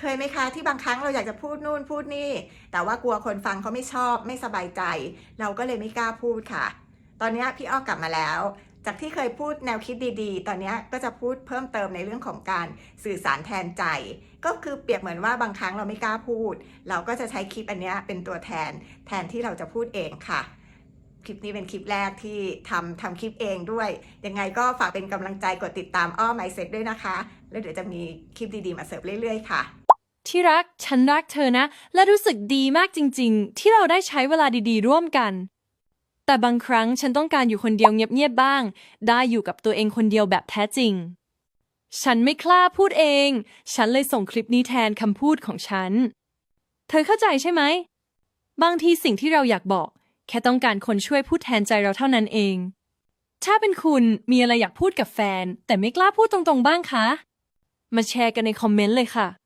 เคยไหมคะที่บางครั้งเราอยากจะพูดนู่นพูดนี่ แต่ว่ากลัวคนฟังเขาไม่ชอบไม่สบายใจ เราก็เลยไม่กล้าพูดค่ะ ตอนนี้พี่อ้อกลับมาแล้ว จากที่เคยพูดแนวคิดดีๆ ตอนนี้ก็จะพูดเพิ่มเติมในเรื่องของการสื่อสารแทนใจ ก็คือเปรียบเหมือนว่าบางครั้งเราไม่กล้าพูด เราก็จะใช้คลิปอันนี้เป็นตัวแทนแทนที่เราจะพูดเองค่ะคลิปนี้เป็นคลิปแรกที่ทำทำคลิปเองด้วย ยังไงก็ฝากเป็นกำลังใจกดติดตามอ้อ m มเซ็ตด้วยนะคะ แล้วเดี๋ยวจะมีคลิปดีๆมาเสิร์ฟเรื่อยๆค่ะ ที่รัก ฉันรักเธอนะ และรู้สึกดีมากจริง ๆ ที่เราได้ใช้เวลาดีๆ ร่วมกัน แต่บางครั้งฉันต้องการอยู่คนเดียวเงียบๆบ้าง ได้อยู่กับตัวเองคนเดียวแบบแท้จริง ฉันไม่กล้าพูดเอง ฉันเลยส่งคลิปนี้แทนคำพูดของฉัน เธอเข้าใจใช่ไหม บางทีสิ่งที่เราอยากบอก แค่ต้องการคนช่วยพูดแทนใจเราเท่านั้นเอง ถ้าเป็นคุณมีอะไรอยากพูดกับแฟน แต่ไม่กล้าพูดตรงๆบ้างคะ มาแชร์กันในคอมเมนต์เลยค่ะ